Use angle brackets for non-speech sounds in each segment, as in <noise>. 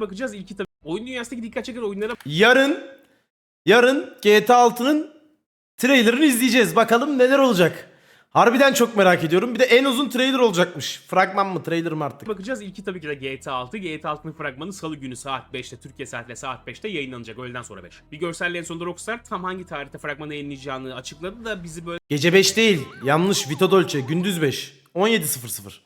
bakacağız. İlki tabii oyun dünyasındaki dikkat çeken oyunlara Yarın yarın GTA 6'nın trailerını izleyeceğiz. Bakalım neler olacak. Harbiden çok merak ediyorum. Bir de en uzun trailer olacakmış. Fragman mı trailer mı artık? bakacağız. İlki tabii ki de GTA 6. GTA 6'nın fragmanı salı günü saat 5'te Türkiye saatle saat 5'te yayınlanacak öğleden sonra 5. Bir görselle en sonunda Rockstar tam hangi tarihte fragmanı yayınlayacağını açıkladı da bizi böyle Gece 5 değil. Yanlış Vito Dolce. Gündüz 5. 17.00.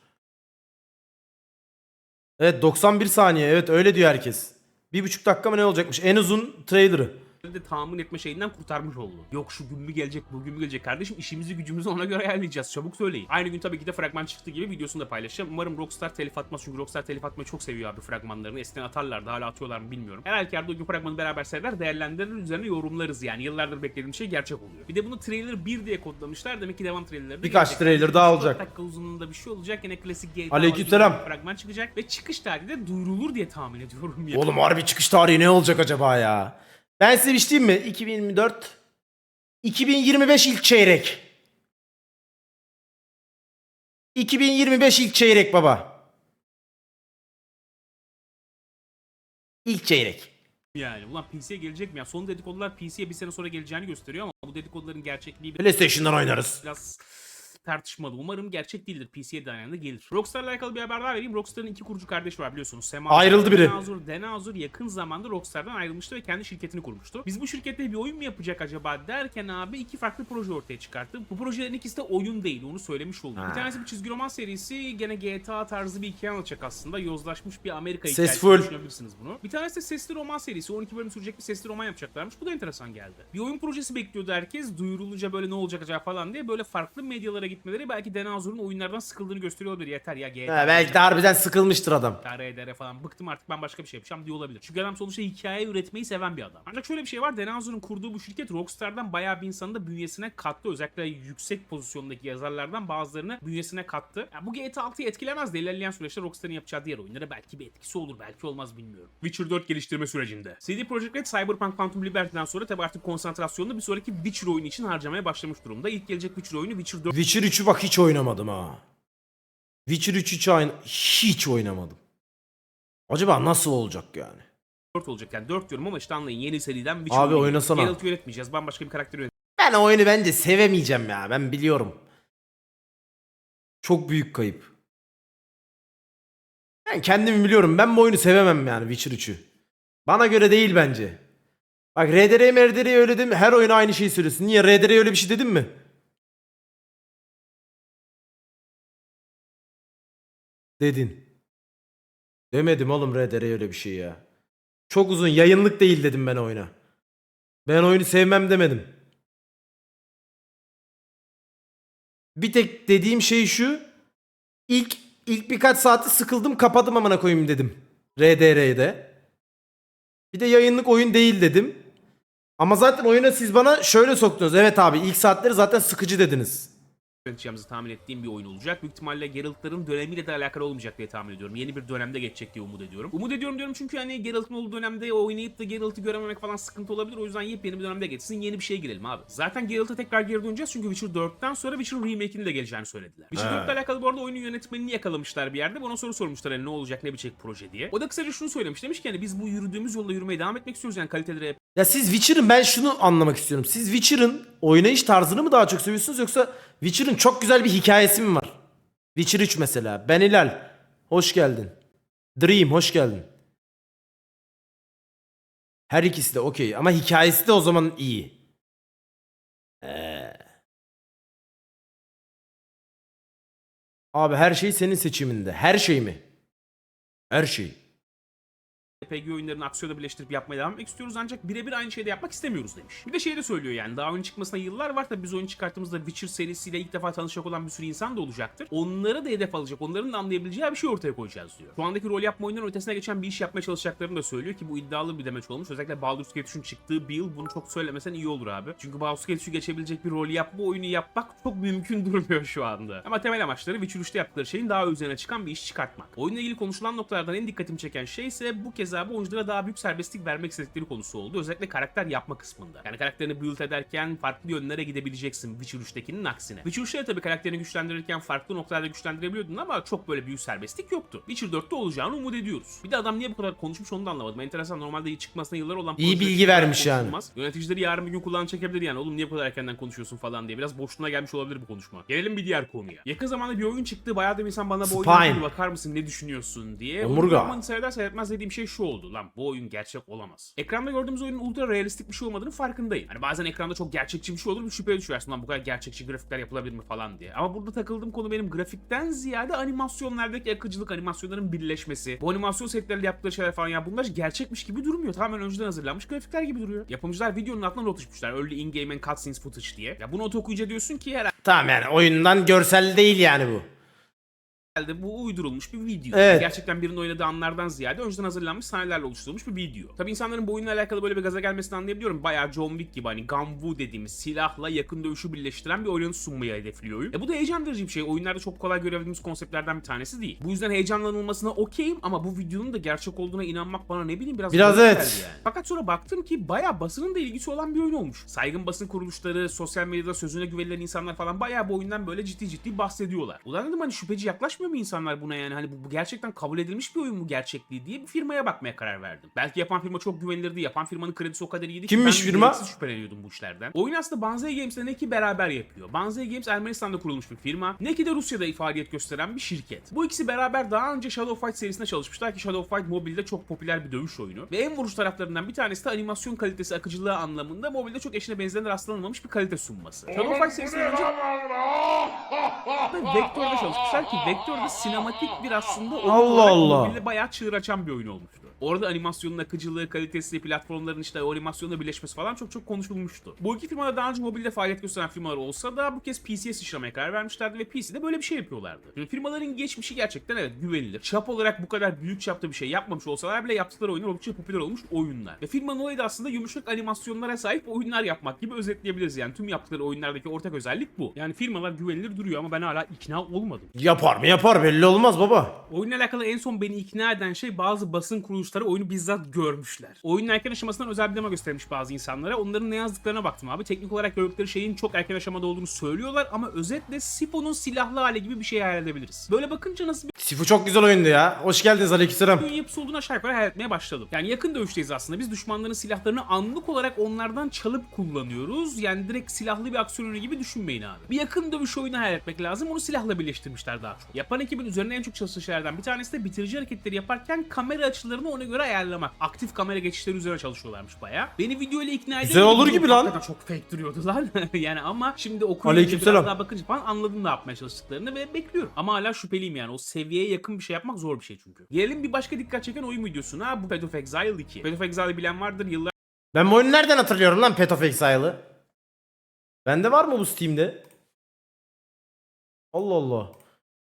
Evet 91 saniye. Evet öyle diyor herkes. Bir buçuk dakika mı ne olacakmış? En uzun trailer'ı. De tahmin etme şeyinden kurtarmış oldu. Yok şu gün mü gelecek, bugün mü gelecek kardeşim işimizi gücümüzü ona göre ayarlayacağız. Çabuk söyleyin. Aynı gün tabii ki de fragman çıktığı gibi videosunu da paylaşacağım. Umarım Rockstar telif atmaz çünkü Rockstar telif atmayı çok seviyor abi fragmanlarını. Eskiden atarlardı hala atıyorlar mı bilmiyorum. Her halükarda o gün fragmanı beraber seyreder değerlendirir üzerine yorumlarız yani. Yıllardır beklediğim şey gerçek oluyor. Bir de bunu trailer 1 diye kodlamışlar. Demek ki devam trailerleri Birkaç trailer daha olacak. dakika uzunluğunda bir şey olacak. Yine klasik GTA Aleykümselam. fragman çıkacak ve çıkış tarihi de duyurulur diye tahmin ediyorum. ya. Oğlum harbi çıkış tarihi ne olacak acaba ya? Ben size bir şey diyeyim mi? 2024 2025 ilk çeyrek. 2025 ilk çeyrek baba. İlk çeyrek. Yani ulan PC'ye gelecek mi ya? Son dedikodular PC'ye bir sene sonra geleceğini gösteriyor ama bu dedikoduların gerçekliği PlayStation'dan oynarız. biraz tartışmalı. Umarım gerçek değildir. PC'ye dayanında gelir. Rockstar'la alakalı bir haber daha vereyim. Rockstar'ın iki kurucu kardeşi var biliyorsunuz. Sema Ayrıldı biri. Denazur, Denazur yakın zamanda Rockstar'dan ayrılmıştı ve kendi şirketini kurmuştu. Biz bu şirkette bir oyun mu yapacak acaba derken abi iki farklı proje ortaya çıkarttı. Bu projelerin ikisi de oyun değil. Onu söylemiş oldum. Bir tanesi bir çizgi roman serisi. Gene GTA tarzı bir hikaye anlatacak aslında. Yozlaşmış bir Amerika Ses hikayesi. full. Düşünebilirsiniz bunu. Bir tanesi de sesli roman serisi. 12 bölüm sürecek bir sesli roman yapacaklarmış. Bu da enteresan geldi. Bir oyun projesi bekliyordu herkes. Duyurulunca böyle ne olacak acaba falan diye böyle farklı medyalara gitmeleri belki Denazur'un oyunlardan sıkıldığını gösteriyor olabilir. Yeter ya GTA. Ha, belki de harbiden sıkılmıştır adam. RDR falan bıktım artık ben başka bir şey yapacağım diye olabilir. Çünkü adam sonuçta hikaye üretmeyi seven bir adam. Ancak şöyle bir şey var. Denazur'un kurduğu bu şirket Rockstar'dan bayağı bir insanı da bünyesine kattı. Özellikle yüksek pozisyondaki yazarlardan bazılarını bünyesine kattı. Yani bu GTA 6'yı etkilemez de ilerleyen süreçte Rockstar'ın yapacağı diğer oyunlara belki bir etkisi olur. Belki olmaz bilmiyorum. Witcher 4 geliştirme sürecinde. CD Projekt Red Cyberpunk Phantom Liberty'den sonra tabi artık konsantrasyonunu bir sonraki Witcher oyunu için harcamaya başlamış durumda. İlk gelecek Witcher oyunu Witcher 4 Witcher 3'ü bak hiç oynamadım ha. Witcher 3'ü hiç, oyn- hiç oynamadım. Acaba nasıl olacak yani? 4 olacak yani 4 diyorum ama işte anlayın yeni seriden Witcher Abi oynasana. Geralt yönetmeyeceğiz. Bambaşka bir karakter Ben o oyunu bence sevemeyeceğim ya. Ben biliyorum. Çok büyük kayıp. Ben kendimi biliyorum. Ben bu oyunu sevemem yani Witcher 3'ü. Bana göre değil bence. Bak RDR MRDR öyle değil mi? Her oyuna aynı şeyi söylüyorsun. Niye? RDR öyle bir şey dedim mi? Dedin. Demedim oğlum RDR öyle bir şey ya. Çok uzun yayınlık değil dedim ben oyuna. Ben oyunu sevmem demedim. Bir tek dediğim şey şu. İlk ilk birkaç saati sıkıldım kapadım amına koyayım dedim. RDR'de. Bir de yayınlık oyun değil dedim. Ama zaten oyuna siz bana şöyle soktunuz. Evet abi ilk saatleri zaten sıkıcı dediniz. Yöneteceğimizi tahmin ettiğim bir oyun olacak. Büyük ihtimalle Geralt'ların dönemiyle de alakalı olmayacak diye tahmin ediyorum. Yeni bir dönemde geçecek diye umut ediyorum. Umut ediyorum diyorum çünkü hani Geralt'ın olduğu dönemde oynayıp da Geralt'ı görememek falan sıkıntı olabilir. O yüzden yepyeni bir dönemde geçsin. Yeni bir şeye girelim abi. Zaten Geralt'a tekrar geri döneceğiz çünkü Witcher 4'ten sonra Witcher Remake'inin de geleceğini söylediler. Witcher He. 4'le alakalı bu arada oyunun yönetmenini yakalamışlar bir yerde. Bana soru sormuşlar hani ne olacak ne biçecek proje diye. O da kısaca şunu söylemiş. Demiş ki hani biz bu yürüdüğümüz yolda yürümeye devam etmek istiyoruz yani kaliteli Ya siz Witcher'ın ben şunu anlamak istiyorum. Siz Witcher'ın oynayış tarzını mı daha çok seviyorsunuz yoksa Witcher'ın çok güzel bir hikayesi mi var? Witcher 3 mesela. Ben Hilal. Hoş geldin. Dream hoş geldin. Her ikisi de okey ama hikayesi de o zaman iyi. Ee. Abi her şey senin seçiminde. Her şey mi? Her şey. RPG oyunlarını aksiyona birleştirip yapmaya devam etmek istiyoruz ancak birebir aynı şeyi de yapmak istemiyoruz demiş. Bir de şey de söylüyor yani daha oyun çıkmasına yıllar var tabi biz oyun çıkarttığımızda Witcher serisiyle ilk defa tanışacak olan bir sürü insan da olacaktır. Onları da hedef alacak, onların da anlayabileceği bir şey ortaya koyacağız diyor. Şu andaki rol yapma oyunların ötesine geçen bir iş yapmaya çalışacaklarını da söylüyor ki bu iddialı bir demeç olmuş. Özellikle Baldur's Gate 3'ün çıktığı bir yıl bunu çok söylemesen iyi olur abi. Çünkü Baldur's Gate 3'ü geçebilecek bir rol yapma oyunu yapmak çok mümkün <laughs> durmuyor şu anda. Ama temel amaçları Witcher 3'te yaptıkları şeyin daha üzerine çıkan bir iş çıkartmak. Oyunla ilgili konuşulan noktalardan en dikkatimi çeken şey ise bu kez abi oyunculara daha büyük serbestlik vermek istedikleri konusu oldu. Özellikle karakter yapma kısmında. Yani karakterini build ederken farklı yönlere gidebileceksin Witcher 3'tekinin aksine. Witcher 3'te de tabii karakterini güçlendirirken farklı noktalarda güçlendirebiliyordun ama çok böyle büyük serbestlik yoktu. Witcher 4'te olacağını umut ediyoruz. Bir de adam niye bu kadar konuşmuş onu da anlamadım. Enteresan normalde çıkmasına yıllar olan İyi bilgi vermiş yani. konuşulmaz. Yöneticileri yarın bir gün kulağını çekebilir yani. Oğlum niye bu kadar erkenden konuşuyorsun falan diye. Biraz boşluğuna gelmiş olabilir bu konuşma. Gelelim bir diğer konuya. Yakın zamanda bir oyun çıktı. Bayağı da insan bana bu oyuna bakar mısın ne düşünüyorsun diye. Omurga. Oyunu seyreder seyretmez dediğim şey şu oldu. Lan bu oyun gerçek olamaz. Ekranda gördüğümüz oyunun ultra realistik bir şey olmadığını farkındayım. Hani bazen ekranda çok gerçekçi bir şey olur bir şüpheye düşersin. Lan bu kadar gerçekçi grafikler yapılabilir mi falan diye. Ama burada takıldığım konu benim grafikten ziyade animasyonlardaki akıcılık, animasyonların birleşmesi. Bu animasyon setlerle yaptıkları şeyler falan ya bunlar gerçekmiş gibi durmuyor. Tamamen önceden hazırlanmış grafikler gibi duruyor. Yapımcılar videonun altına not düşmüşler. Early in-game and cutscenes footage diye. Ya bu notu okuyunca diyorsun ki herhalde Tamam yani oyundan görsel değil yani bu. Herhalde bu uydurulmuş bir video. Evet. Gerçekten birinin oynadığı anlardan ziyade önceden hazırlanmış sahnelerle oluşturulmuş bir video. Tabi insanların bu oyunla alakalı böyle bir gaza gelmesini anlayabiliyorum. Bayağı John Wick gibi hani Gunwu dediğimiz silahla yakın dövüşü birleştiren bir oyun sunmayı hedefliyor oyun. E bu da heyecan verici bir şey. Oyunlarda çok kolay görebildiğimiz konseptlerden bir tanesi değil. Bu yüzden heyecanlanılmasına okeyim ama bu videonun da gerçek olduğuna inanmak bana ne bileyim biraz Biraz evet. yani. Fakat sonra baktım ki bayağı basının da ilgisi olan bir oyun olmuş. Saygın basın kuruluşları, sosyal medyada sözüne güvenilen insanlar falan bayağı bu oyundan böyle ciddi ciddi bahsediyorlar. Ulan dedim hani şüpheci yaklaşmıyor mu insanlar buna yani? Hani bu, bu gerçekten kabul edilmiş bir oyun mu gerçekliği diye bir firmaya bakmaya karar verdim. Belki yapan firma çok güvenilirdi. Yapan firmanın kredisi o kadar iyiydi ki Kimmiş ben firma? şüpheleniyordum bu işlerden. Oyun aslında Banzai Games'le Neki beraber yapıyor. Banzai Games Ermenistan'da kurulmuş bir firma. Neki de Rusya'da faaliyet gösteren bir şirket. Bu ikisi beraber daha önce Shadow Fight serisinde çalışmışlar ki Shadow Fight mobilde çok popüler bir dövüş oyunu. Ve en vuruş taraflarından bir tanesi de animasyon kalitesi akıcılığı anlamında mobilde çok eşine benzerine rastlanılmamış bir kalite sunması. Shadow Fight serisinden önce <laughs> Vector'da çalışmışlar ki Vector'da sinematik bir aslında oyun Allah Allah. mobilde bayağı çığır açan bir oyun olmuştu. Orada animasyonun akıcılığı, kalitesi, platformların işte o animasyonla birleşmesi falan çok çok konuşulmuştu. Bu iki firmada daha önce mobilde faaliyet gösteren firmalar olsa da bu kez PC'ye sıçramaya karar vermişlerdi ve PC'de böyle bir şey yapıyorlardı. Şimdi firmaların geçmişi gerçekten evet güvenilir. Çap olarak bu kadar büyük çapta bir şey yapmamış olsalar bile yaptıkları oyunlar oldukça popüler olmuş oyunlar. Ve firmanın olayı da aslında yumuşak animasyonlara sahip oyunlar yapmak gibi özetleyebiliriz yani. Tüm yaptıkları oyunlardaki ortak özellik bu. Yani firmalar güvenilir duruyor ama ben hala ikna olmadım. Yapar mı yapar belli olmaz baba. Oyunla alakalı en son beni ikna eden şey bazı basın kuruluşları oyunu bizzat görmüşler. Oyunun erken aşamasından özel bir demo göstermiş bazı insanlara. Onların ne yazdıklarına baktım abi. Teknik olarak gördükleri şeyin çok erken aşamada olduğunu söylüyorlar ama özetle Sifo'nun silahlı hali gibi bir şey hayal edebiliriz. Böyle bakınca nasıl bir Sifu çok güzel oyundu ya. Hoş geldiniz aleykümselam. oyun yapısı olduğunu aşağı yukarı hayal etmeye başladım. Yani yakın dövüşteyiz aslında. Biz düşmanların silahlarını anlık olarak onlardan çalıp kullanıyoruz. Yani direkt silahlı bir aksiyon oyunu gibi düşünmeyin abi. Bir yakın dövüş oyunu hayal etmek lazım. Onu silahla birleştirmişler daha çok. Yapan ekibin üzerine en çok çalıştığı şeylerden bir tanesi de bitirici hareketleri yaparken kamera açılarını ona göre ayarlamak. Aktif kamera geçişleri üzerine çalışıyorlarmış bayağı. Beni video ile ikna Güzel olur gibi lan. çok fake duruyordu lan. <laughs> yani ama şimdi okuyunca biraz daha bakınca falan anladım ne yapmaya çalıştıklarını ve bekliyorum. Ama hala şüpheliyim yani. O seviyeye yakın bir şey yapmak zor bir şey çünkü. Gelelim bir başka dikkat çeken oyun videosuna. Bu Path of Exile 2. Path of Exile'ı bilen vardır. Yıllar Ben bu oyunu nereden hatırlıyorum lan Path of Exile'ı? Bende var mı bu Steam'de? Allah Allah.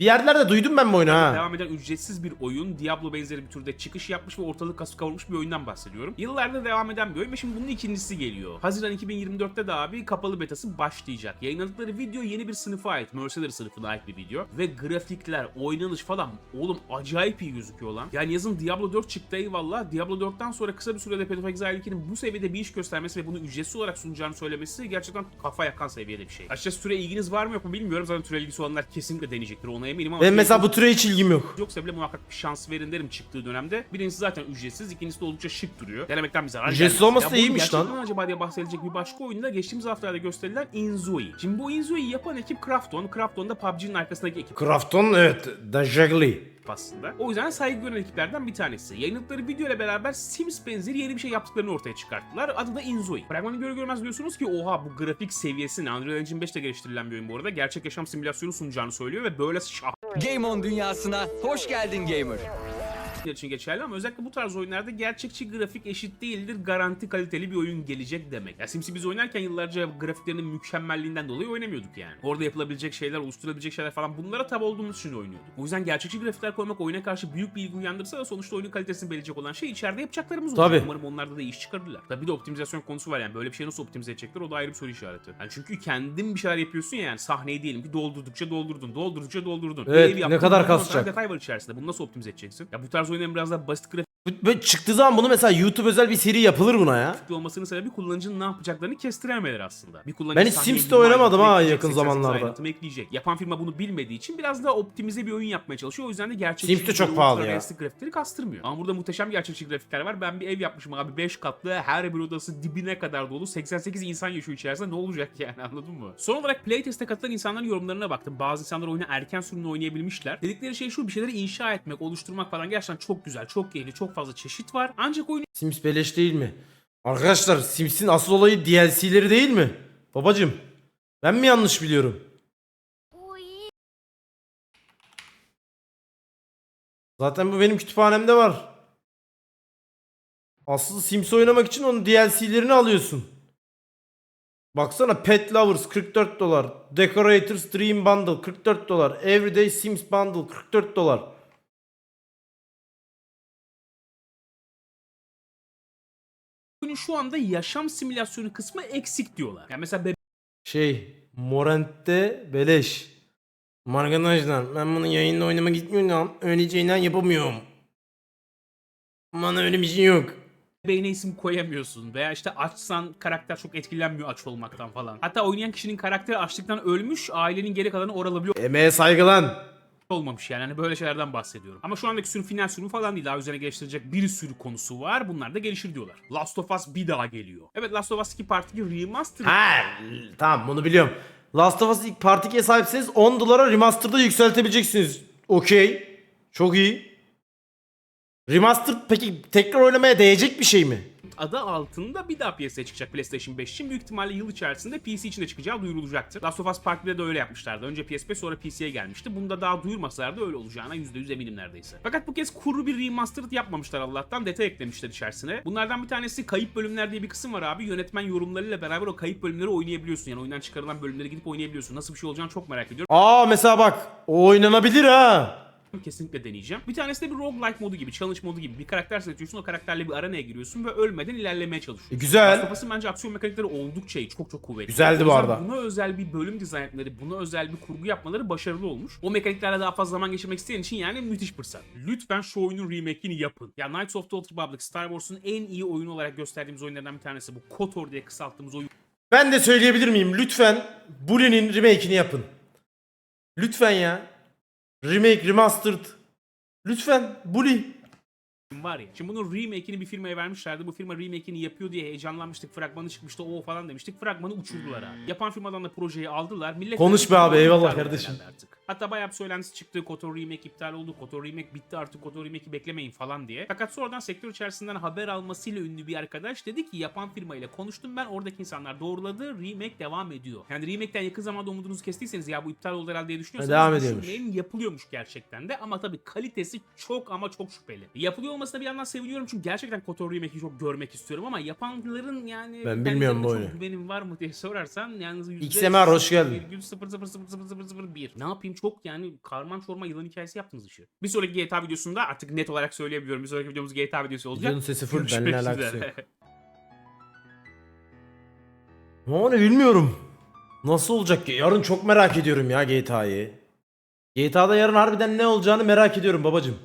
Bir yerlerde duydum ben bu oyunu ha. devam eden ücretsiz bir oyun. Diablo benzeri bir türde çıkış yapmış ve ortalık kasıp kavurmuş bir oyundan bahsediyorum. Yıllardır devam eden bir oyun ve şimdi bunun ikincisi geliyor. Haziran 2024'te de abi kapalı betası başlayacak. Yayınladıkları video yeni bir sınıfa ait. Mercenaries sınıfına ait bir video. Ve grafikler, oynanış falan oğlum acayip iyi gözüküyor lan. Yani yazın Diablo 4 çıktı eyvallah. Diablo 4'ten sonra kısa bir sürede Path of Exile 2'nin bu seviyede bir iş göstermesi ve bunu ücretsiz olarak sunacağını söylemesi gerçekten kafa yakan seviyede bir şey. Açıkçası süre ilginiz var mı yok mu bilmiyorum. Zaten süre ilgisi olanlar kesinlikle deneyecektir ona eminim ama Benim mesela bu türe hiç ilgim yok. Yoksa bile muhakkak bir şans verin derim çıktığı dönemde. Birincisi zaten ücretsiz, ikincisi de oldukça şık duruyor. Denemekten bir zarar Ücretsiz gelmez. olması da iyiymiş lan. acaba diye bahsedilecek bir başka oyunda geçtiğimiz haftalarda gösterilen Inzoi. Şimdi bu Inzoi'yi yapan ekip Krafton. Krafton da PUBG'nin arkasındaki ekip Krafton evet. Dajagli. Aslında. O yüzden saygı gören ekiplerden bir tanesi. Yayınladıkları video ile beraber Sims benzeri yeni bir şey yaptıklarını ortaya çıkarttılar. Adı da Inzoi. Fragmanı göre görmez diyorsunuz ki oha bu grafik seviyesi ne? Unreal Engine 5'te geliştirilen bir oyun bu arada. Gerçek yaşam simülasyonu sunacağını söylüyor ve böyle şah Game On dünyasına hoş geldin gamer. İçin geçerli ama özellikle bu tarz oyunlarda gerçekçi grafik eşit değildir. Garanti kaliteli bir oyun gelecek demek. Ya Sims'i biz oynarken yıllarca grafiklerinin mükemmelliğinden dolayı oynamıyorduk yani. Orada yapılabilecek şeyler, oluşturabilecek şeyler falan bunlara tabi olduğumuz için oynuyorduk. O yüzden gerçekçi grafikler koymak oyuna karşı büyük bir ilgi uyandırsa da sonuçta oyunun kalitesini belirleyecek olan şey içeride yapacaklarımız olacak. Tabii. Umarım onlarda da iş çıkarırlar. Tabii bir de optimizasyon konusu var yani. Böyle bir şey nasıl optimize edecekler o da ayrı bir soru işareti. Yani çünkü kendin bir şeyler yapıyorsun ya yani sahneyi diyelim ki doldurdukça doldurdun, doldurdukça doldurdun. Evet, Ev ne kadar kasacak? detay var içerisinde. Bunu nasıl optimize edeceksin? Ya bu tarz oyunların biraz daha basit grafik Bu- Böyle çıktığı zaman bunu mesela YouTube özel bir seri yapılır buna ya. olmasının sebebi kullanıcının ne yapacaklarını kestirememeleri aslında. Bir kullanıcı Ben hiç sahneye Sims'te bir oynamadım ayrıntı ha ekleyecek, yakın 88 zamanlarda. ayrıntımı ekleyecek. Yapan firma bunu bilmediği için biraz daha optimize bir oyun yapmaya çalışıyor. O yüzden de gerçekçi Sims de çok pahalı ya. grafikleri kastırmıyor. Ama burada muhteşem gerçekçi grafikler var. Ben bir ev yapmışım abi 5 katlı. Her bir odası dibine kadar dolu. 88 insan yaşıyor içerisinde. Ne olacak yani <laughs> anladın mı? Son olarak playtest'e katılan insanların yorumlarına baktım. Bazı insanlar oyunu erken sürümde oynayabilmişler. Dedikleri şey şu bir şeyleri inşa etmek, oluşturmak falan gerçekten çok güzel, çok keyifli, çok fazla çeşit var. Ancak oyunu Sims beleş değil mi? Arkadaşlar Sims'in asıl olayı DLC'leri değil mi? Babacım ben mi yanlış biliyorum? Zaten bu benim kütüphanemde var. Asıl Sims oynamak için onun DLC'lerini alıyorsun. Baksana Pet Lovers 44 dolar. Decorators Dream Bundle 44 dolar. Everyday Sims Bundle 44 dolar. Oyunun şu anda yaşam simülasyonu kısmı eksik diyorlar. Yani mesela Şey Morent'te beleş. Arkadaşlar ben bunu yayında oynamak gitmiyorum. Şeyler yapamıyorum. Bana öyle bir şey yok. bebeğine isim koyamıyorsun veya işte açsan karakter çok etkilenmiyor aç olmaktan falan. Hatta oynayan kişinin karakteri açlıktan ölmüş, ailenin geri kalanı oralı bile Emeğe saygı lan. Olmamış yani. Hani böyle şeylerden bahsediyorum. Ama şu andaki sürüm final sürümü falan değil. Daha üzerine geliştirecek bir sürü konusu var. Bunlar da gelişir diyorlar. Last of Us bir daha geliyor. Evet Last of Us 2 Part 2 Remastered Ha tamam bunu biliyorum. Last of Us ilk Part 2'ye sahipseniz 10 dolara remaster'da yükseltebileceksiniz. Okey. Çok iyi. Remaster peki tekrar oynamaya değecek bir şey mi? Adı altında bir daha piyasaya çıkacak PlayStation 5 için. Büyük ihtimalle yıl içerisinde PC için de çıkacağı duyurulacaktır. Last of Us Part 1'de de öyle yapmışlardı. Önce PS5 sonra PC'ye gelmişti. Bunda daha duyurmasalar da öyle olacağına %100 eminim neredeyse. Fakat bu kez kuru bir remastered yapmamışlar Allah'tan. Detay eklemişler içerisine. Bunlardan bir tanesi kayıp bölümler diye bir kısım var abi. Yönetmen yorumlarıyla beraber o kayıp bölümleri oynayabiliyorsun. Yani oyundan çıkarılan bölümleri gidip oynayabiliyorsun. Nasıl bir şey olacağını çok merak ediyorum. Aa mesela bak o oynanabilir ha. Kesinlikle deneyeceğim. Bir tanesi de bir roguelike modu gibi, challenge modu gibi. Bir karakter seçiyorsun, o karakterle bir aranaya giriyorsun ve ölmeden ilerlemeye çalışıyorsun. E, güzel. Last bence aksiyon mekanikleri oldukça iyi, çok çok kuvvetli. Güzeldi bu arada. Buna özel bir bölüm dizayn etmeleri, buna özel bir kurgu yapmaları başarılı olmuş. O mekaniklerle daha fazla zaman geçirmek isteyen için yani müthiş fırsat. Lütfen şu oyunun remake'ini yapın. Ya Knights of the Old Republic, Star Wars'un en iyi oyunu olarak gösterdiğimiz oyunlardan bir tanesi bu. KOTOR diye kısalttığımız oyun Ben de söyleyebilir miyim? Lütfen Bully'nin remake'ini yapın. Lütfen ya. Remake, remastered. Lütfen Bully. var ya. Şimdi bunun remake'ini bir firmaya vermişlerdi. Bu firma remake'ini yapıyor diye heyecanlanmıştık. Fragmanı çıkmıştı o falan demiştik. Fragmanı uçurdular abi. Yapan firmadan da projeyi aldılar. Millet Konuş be abi, eyvallah kardeşim. Artık. Hatta bayağı bir söylentisi çıktı. KOTOR remake iptal oldu. KOTOR remake bitti artık. KOTOR remake'i beklemeyin falan diye. Fakat sonradan sektör içerisinden haber almasıyla ünlü bir arkadaş dedi ki yapan firmayla konuştum ben. Oradaki insanlar doğruladı. Remake devam ediyor. Yani remake'ten yakın zamanda umudunuzu kestiyseniz ya bu iptal oldu herhalde diye düşünüyorsanız devam ediyormuş. yapılıyormuş gerçekten de ama tabii kalitesi çok ama çok şüpheli. Yapılıyor olmasına bir yandan seviniyorum çünkü gerçekten KOTOR remake'i çok görmek istiyorum ama yapanların yani Ben bilmiyorum bu oyunu. güvenim var mı diye sorarsan geldin. 0.0000001. Ne yapayım çok yani karman çorman yılan hikayesi yaptınız işi. Bir sonraki GTA videosunda artık net olarak söyleyebiliyorum. Bir sonraki videomuz GTA videosu olacak. Videonun sesi full, benimle alakası üzere. Ne bilmiyorum. Nasıl olacak ki? Yarın çok merak ediyorum ya GTA'yı. GTA'da yarın harbiden ne olacağını merak ediyorum babacım.